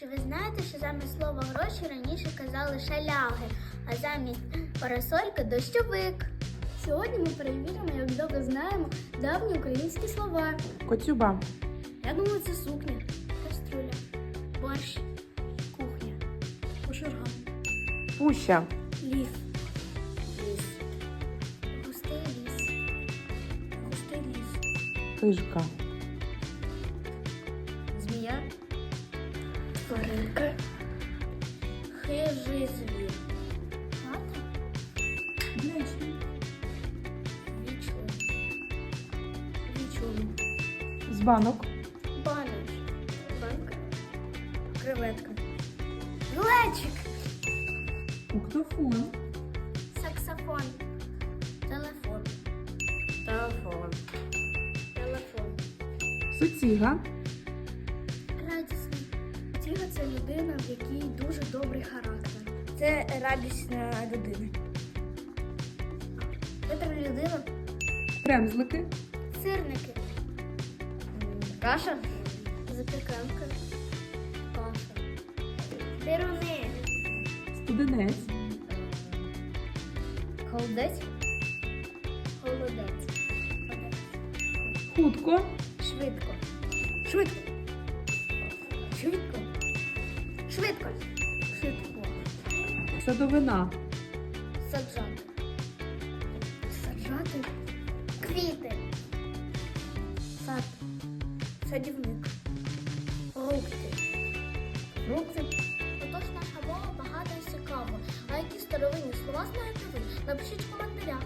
Чи ви знаєте, що замість слова гроші раніше казали шаляги, а замість парасольки дощовик? Сьогодні ми перевіримо, як добре знаємо давні українські слова. Коцюба, Я думаю, це сукня, Каструля, борщ, кухня, кошерга, пуща, ліс, ліс, густий ліс, густий ліс, хижка, тваринка, хижий звір, вічливий, вічливий, з банок, баноч, банка, креветка, глечик, уктофон, саксофон, телефон, телефон, телефон. суціга, Тіга це людина, в якій дуже добрий характер. Це радісна людина. Це людина. кремзлики, сирники, Каша. Запіканка. Каша. дируни, студенець, Холодець. холодець, хутко, Швидко. Швидко. Швидко. Швидко, Швидко. садовина, саджати, Саджати. квіти, Сад. Садівник. Фрукти. Фрукти. Отож наша мова багата і цікава. А які старовинні слова знаєте ви? Напишіть в коментарях.